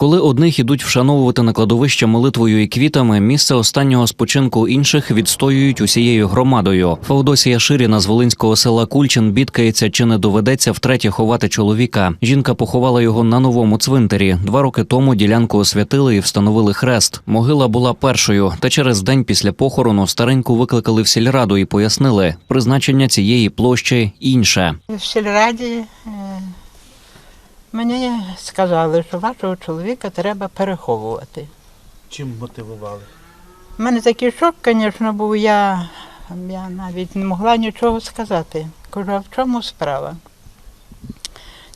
Коли одних ідуть вшановувати на кладовище молитвою і квітами, місце останнього спочинку інших відстоюють усією громадою. Феодосія Ширіна з волинського села Кульчин бідкається, чи не доведеться втретє ховати чоловіка. Жінка поховала його на новому цвинтарі. Два роки тому ділянку освятили і встановили хрест. Могила була першою, та через день після похорону стареньку викликали в сільраду і пояснили, призначення цієї площі інше. В сільраді е, мені сказали, що вашого чоловіка треба переховувати. Чим мотивували? У мене такий шок, звісно, був, я, я навіть не могла нічого сказати. Кажу, а в чому справа?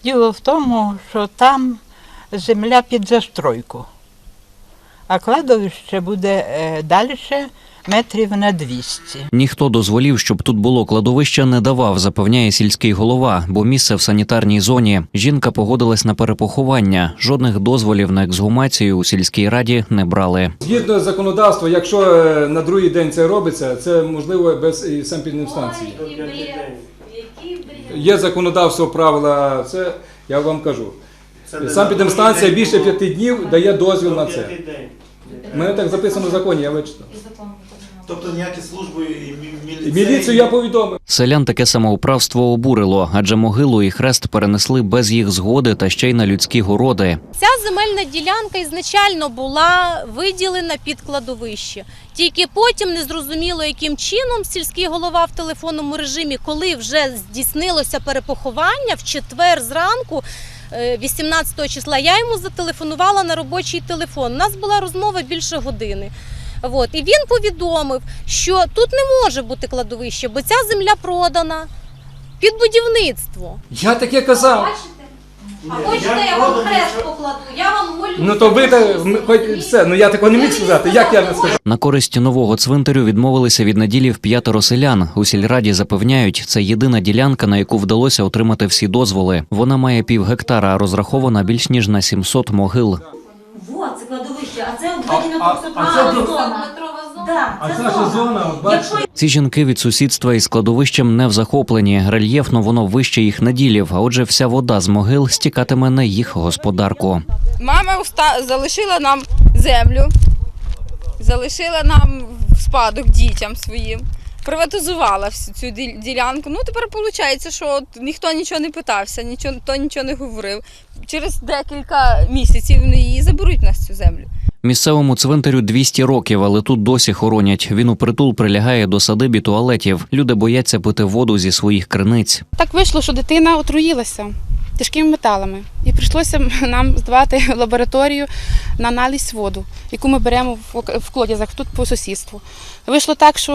Діло в тому, що там земля під застройку, а кладовище буде е, далі метрів на 200. Ніхто дозволів, щоб тут було кладовище, не давав, запевняє сільський голова, бо місце в санітарній зоні. Жінка погодилась на перепоховання. Жодних дозволів на ексгумацію у сільській раді не брали. Згідно законодавства, якщо е, на другий день це робиться, це можливо без і санепідемстанції. Є законодавство, правила, це я вам кажу. Санепідемстанція більше п'яти днів дає дозвіл на це. Мене так записано в законі, я вичитав. Тобто ніякі служби і І міліції... Міліцію я повідомив. Селян таке самоуправство обурило, адже могилу і хрест перенесли без їх згоди та ще й на людські городи. Ця земельна ділянка ізначально була виділена під кладовище. Тільки потім незрозуміло, яким чином сільський голова в телефонному режимі, коли вже здійснилося перепоховання в четвер зранку. Е, 18 числа я йому зателефонувала на робочий телефон. У нас була розмова більше години. От. І він повідомив, що тут не може бути кладовище, бо ця земля продана під будівництво. Я таке казав. А хочете, я вам хрест покладу, я вам молюся. Ну то ви так, м, хоч все, ну я такого не міг сказати. Як я не скажу? На користь нового цвинтарю відмовилися від неділі в п'ятеро селян. У сільраді запевняють, це єдина ділянка, на яку вдалося отримати всі дозволи. Вона має пів гектара, а розрахована більш ніж на 700 могил. Вот, це кладовище, а це А- а- просто а це. Друг- Метрова зона. Да, А це це зона, бачите? Ці жінки від сусідства із кладовищем не в захопленні. Рельєфно воно вище їх наділів, а отже, вся вода з могил стікатиме на їх господарку. Мама уста- залишила нам землю, залишила нам в спадок дітям своїм, приватизувала всю цю ді- ділянку. Ну тепер виходить, що от ніхто нічого не питався, нічого, ніхто нічого не говорив. Через декілька місяців вони її заберуть в нас цю землю. Місцевому цвинтарю 200 років, але тут досі хоронять. Він у притул прилягає до садиб і туалетів. Люди бояться пити воду зі своїх криниць. Так вийшло, що дитина отруїлася тяжкими металами, і прийшлося нам здавати лабораторію на аналіз воду, яку ми беремо в колодязях тут по сусідству. Вийшло так, що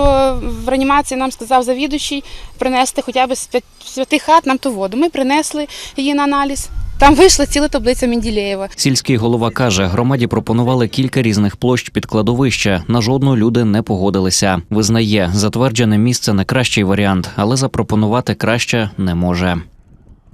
в реанімації нам сказав завідуючий принести хоча б з п'яти хат нам ту воду. Ми принесли її на аналіз. Там вийшла ціла таблиця Менділеєва. Сільський голова каже, громаді пропонували кілька різних площ під кладовище. На жодну люди не погодилися. Визнає, затверджене місце не кращий варіант, але запропонувати краще не може.